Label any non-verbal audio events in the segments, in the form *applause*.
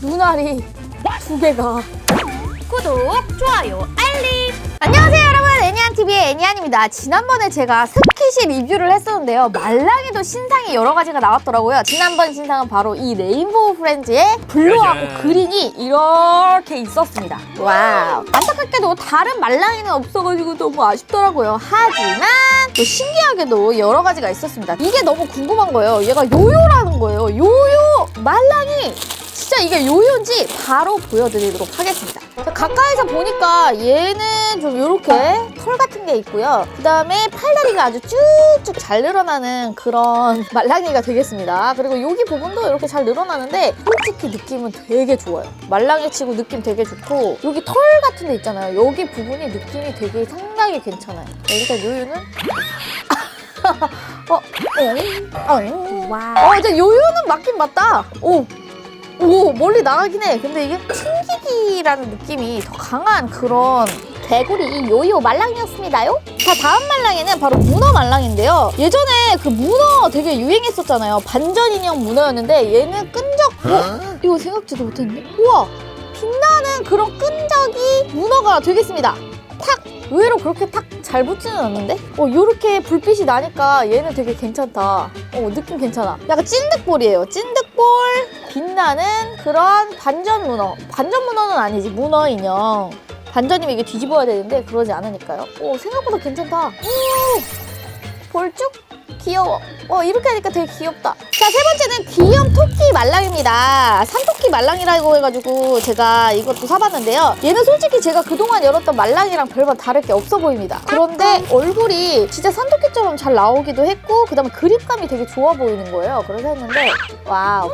눈알이 두 개가. 구독, 좋아요, 알림. 안녕하세요 여러분. 애니안TV의 애니안입니다. 지난번에 제가 스키시 리뷰를 했었는데요. 말랑이도 신상이 여러 가지가 나왔더라고요. 지난번 신상은 바로 이 레인보우 프렌즈의 블루하고. 그린이 이렇게 있었습니다. 와우. 안타깝게도 다른 말랑이는 없어가지고 너무 아쉽더라고요. 하지만 또 신기하게도 여러 가지가 있었습니다. 이게 너무 궁금한 거예요. 얘가 요요라는 거예요. 요요 말랑이 진짜 이게 요요인지 바로 보여드리도록 하겠습니다. 자, 가까이서 보니까 얘는 좀 이렇게 털 같은 게 있고요. 그 다음에 팔다리가 아주 쭉쭉 잘 늘어나는 그런 *laughs* 말랑이가 되겠습니다. 그리고 여기 부분도 이렇게 잘 늘어나는데 솔직히 느낌은 되게 좋아요. 말랑이 치고 느낌 되게 좋고 여기 털 같은 데 있잖아요. 여기 부분이 느낌이 되게 상당히 괜찮아요. 자, 일단 요요는 *laughs* 어, 어, 어. 어, 이제 요요는 맞긴 맞다. 오, 오, 멀리 나가긴 해. 근데 이게 튕기기라는 느낌이 더 강한 그런 개구리 이 요요 말랑이였습니다요. 자, 다음 말랑이는 바로 문어 말랑인데요. 예전에 그 문어 되게 유행했었잖아요. 반전 인형 문어였는데 얘는 끈적, 어? 이거 생각지도 못했는데? 우와! 빛나는 그런 끈적이 문어가 되겠습니다. 탁! 의외로 그렇게 탁 잘 붙지는 않는데? 어, 요렇게 불빛이 나니까 얘는 되게 괜찮다. 어, 느낌 괜찮아. 약간 찐득볼이에요. 찐득볼, 빛나는 그런 반전 문어. 반전 문어는 아니지. 문어 인형. 반전이면 이게 뒤집어야 되는데 그러지 않으니까요. 오, 생각보다 괜찮다. 오! 볼쭉? 귀여워. 어, 이렇게 하니까 되게 귀엽다. 자, 세 번째는 귀염 토끼 말랑입니다. 산토끼 말랑이라고 해가지고 제가 이것도 사봤는데요. 얘는 솔직히 제가 그동안 열었던 말랑이랑 별반 다를 게 없어 보입니다. 그런데 얼굴이 진짜 산토끼처럼 잘 나오기도 했고, 그 다음에 그립감이 되게 좋아 보이는 거예요. 그래서 했는데, 와우.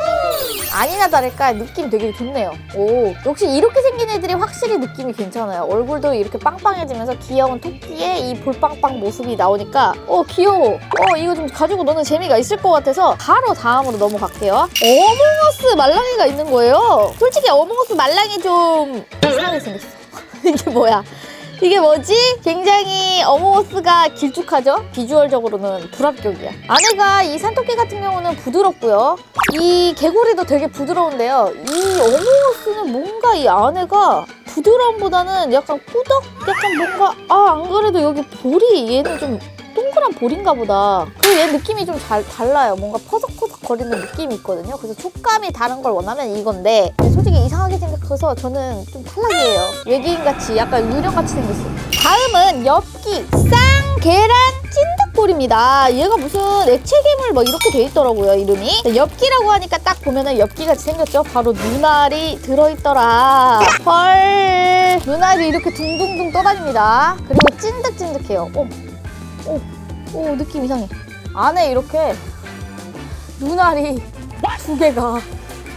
아니나 다를까 느낌 되게 좋네요. 오, 역시 이렇게 생긴 애들이 확실히 느낌이 괜찮아요. 얼굴도 이렇게 빵빵해지면서 귀여운 토끼의 이 볼빵빵 모습이 나오니까 어 귀여워. 어 이거 좀 가지고 노는 재미가 있을 것 같아서 바로 다음으로 넘어갈게요. 어몽어스 말랑이가 있는 거예요. 솔직히 어몽어스 말랑이 좀 이상하게 생겼어. *laughs* 이게 뭐야? 이게 뭐지? 굉장히 어몽어스가 길쭉하죠? 비주얼적으로는 불합격이야. 안에가 이 산토끼 같은 경우는 부드럽고요. 이 개구리도 되게 부드러운데요. 이 어몽어스는 뭔가 이 안에가 부드러움보다는 약간 꾸덕? 약간 뭔가 아 안 그래도 여기 볼이 얘는 좀 동그란 볼인가 보다. 그리고 얘 느낌이 좀 잘 달라요. 뭔가 퍼석퍼석 거리는 느낌이 있거든요. 그래서 촉감이 다른 걸 원하면 이건데 솔직히 이상하게 생각해서 저는 좀 탈락이에요. 외계인같이 약간 유령같이 생겼어요. 다음은 엽기 쌍 계란 찐득볼입니다. 얘가 무슨 액체 괴물 뭐 이렇게 돼 있더라고요 이름이. 엽기라고 하니까 딱 보면은 엽기같이 생겼죠. 바로 눈알이 들어있더라. 헐 눈알이 이렇게 둥둥둥 떠다닙니다. 그리고 찐득찐득해요. 오, 오, 오 느낌 이상해. 안에 이렇게 눈알이 두 개가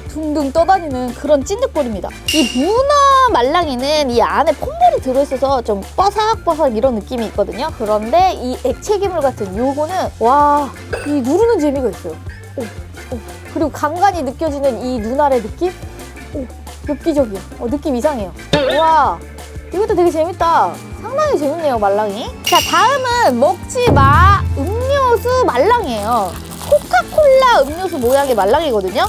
둥둥 떠다니는 그런 찐득볼입니다. 이 문어 말랑이는 이 안에 폼볼이 들어있어서 좀 뻐삭뻐삭 이런 느낌이 있거든요. 그런데 이 액체 괴물 같은 요거는 와, 이 누르는 재미가 있어요. 오, 오. 그리고 간간히 느껴지는 이 눈알의 느낌? 오, 엽기적이야. 어, 느낌 이상해요. 와, 이것도 되게 재밌다. 상당히 재밌네요, 말랑이. 자, 다음은 먹지 마 음료수 말랑이에요. 코카콜라 음료수 모양의 말랑이거든요.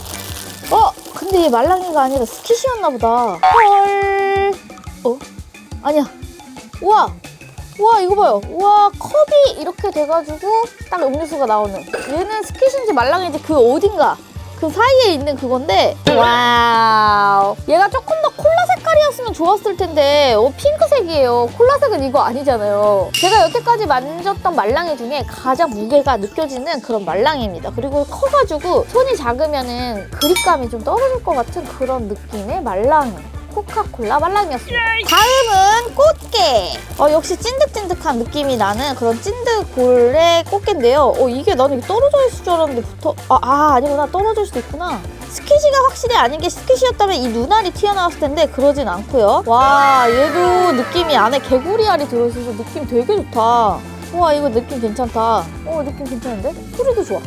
어, 근데 얘 말랑이가 아니라 스키시였나 보다. 헐. 어? 아니야. 우와. 우와, 이거 봐요. 우와, 컵이 이렇게 돼가지고 딱 음료수가 나오는. 얘는 스키시인지 말랑이인지 그 어딘가. 그 사이에 있는 그건데 와우 얘가 조금 색깔이었으면 좋았을 텐데 어 핑크색이에요. 콜라색은 이거 아니잖아요. 제가 여태까지 만졌던 말랑이 중에 가장 무게가 느껴지는 그런 말랑이입니다. 그리고 커가지고 손이 작으면은 그립감이 좀 떨어질 것 같은 그런 느낌의 말랑이 코카콜라 말랑이었습니다. 다음은 꽃게. 어, 역시 찐득찐득한 느낌이 나는 그런 찐득볼의 꽃게인데요. 어, 이게 나는 이게 떨어져 있을 줄 알았는데 붙어 아, 아 아니구나. 떨어질 수도 있구나 스키시가 확실히 아닌 게 스키시였다면 이 눈알이 튀어나왔을 텐데 그러진 않고요. 와 얘도 느낌이 안에 개구리 알이 들어있어서 느낌 되게 좋다. 와 이거 느낌 괜찮다. 어 느낌 괜찮은데? 소리도 좋아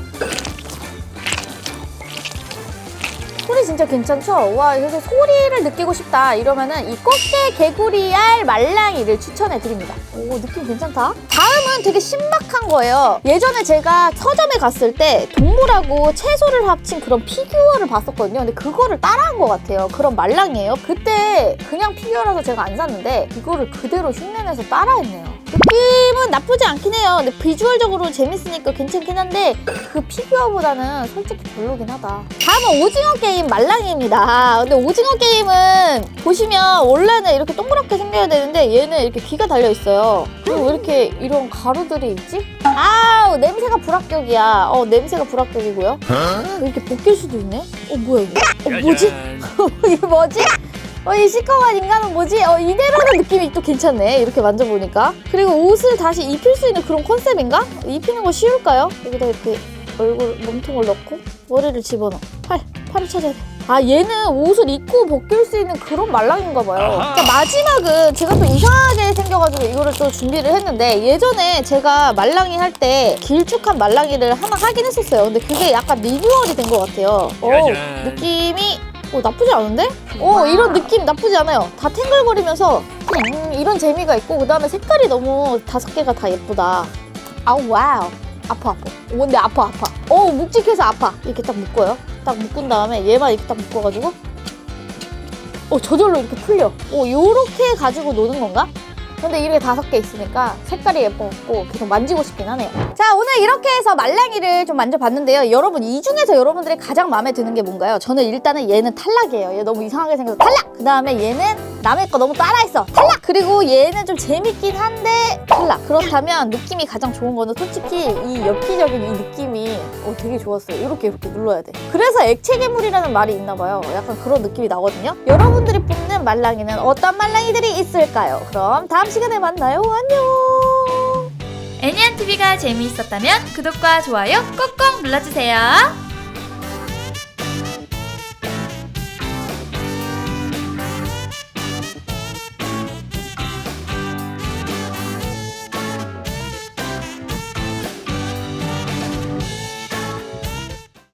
소리 진짜 괜찮죠? 와, 그래서 소리를 느끼고 싶다 이러면은 이 꽃게 개구리 알 말랑이를 추천해 드립니다. 오, 느낌 괜찮다. 다음 이름은 되게 신박한 거예요. 예전에 제가 서점에 갔을 때 동물하고 채소를 합친 그런 피규어를 봤었거든요. 근데 그거를 따라한 것 같아요. 그런 말랑이에요. 그때 그냥 피규어라서 제가 안 샀는데 이거를 그대로 흉내내서 따라했네요. 느낌은 나쁘지 않긴 해요. 근데 비주얼적으로 재밌으니까 괜찮긴 한데 그 피규어보다는 솔직히 별로긴 하다. 다음은 오징어 게임 말랑이입니다. 근데 오징어 게임은 보시면 원래는 이렇게 동그랗게 생겨야 되는데 얘는 이렇게 귀가 달려 있어요. 그리고 왜 이렇게 이런 가루들이 있지? 아우 냄새가 불합격이야. 어 냄새가 불합격이고요. 이렇게 벗길 수도 있네. 어 뭐야 이거? 어 뭐지? *laughs* 이게 뭐지? 어, 이 시커먼 인간은 뭐지? 어, 이대로는 느낌이 또 괜찮네. 이렇게 만져보니까. 그리고 옷을 다시 입힐 수 있는 그런 컨셉인가? 입히는 거 쉬울까요? 여기다 이렇게 얼굴, 몸통을 넣고 머리를 집어넣어. 팔, 팔을 찾아야 돼. 아, 얘는 옷을 입고 벗길 수 있는 그런 말랑인가 봐요. 자, 마지막은 제가 또 이상하게 생겨가지고 이거를 또 준비를 했는데 예전에 제가 말랑이 할 때 길쭉한 말랑이를 하나 하긴 했었어요. 근데 그게 약간 리뉴얼이 된 것 같아요. 오, 짜잔. 느낌이 어, 나쁘지 않은데? 어, 이런 느낌 나쁘지 않아요. 다 탱글거리면서 음, 이런 재미가 있고 그 다음에 색깔이 너무 다섯 개가 다 예쁘다. 아우 와우. 아파 아파. 어, 근데 아파 아파. 어 묵직해서 아파. 이렇게 딱 묶어요. 딱 묶은 다음에 얘만 이렇게 딱 묶어가지고 어 저절로 이렇게 풀려. 어 요렇게 가지고 노는 건가? 근데 이렇게 다섯 개 있으니까 색깔이 예뻐갖고 계속 만지고 싶긴 하네요. 자, 오늘 이렇게 해서 말랑이를 좀 만져봤는데요. 여러분, 이 중에서 여러분들이 가장 마음에 드는 게 뭔가요? 저는 일단은 얘는 탈락이에요. 얘 너무 이상하게 생겨서 탈락! 그 다음에 얘는 남의 거 너무 따라했어. 탈락! 그리고 얘는 좀 재밌긴 한데 탈락. 그렇다면 느낌이 가장 좋은 거는 솔직히 이 엽기적인 이 느낌이 어, 되게 좋았어요. 이렇게 이렇게 눌러야 돼. 그래서 액체 괴물이라는 말이 있나 봐요. 약간 그런 느낌이 나거든요. 여러분들이 뽑는 말랑이는 어떤 말랑이들이 있을까요? 그럼 다음 시간에 만나요. 안녕! 애니안 TV가 재미있었다면 구독과 좋아요 꼭꼭 눌러주세요.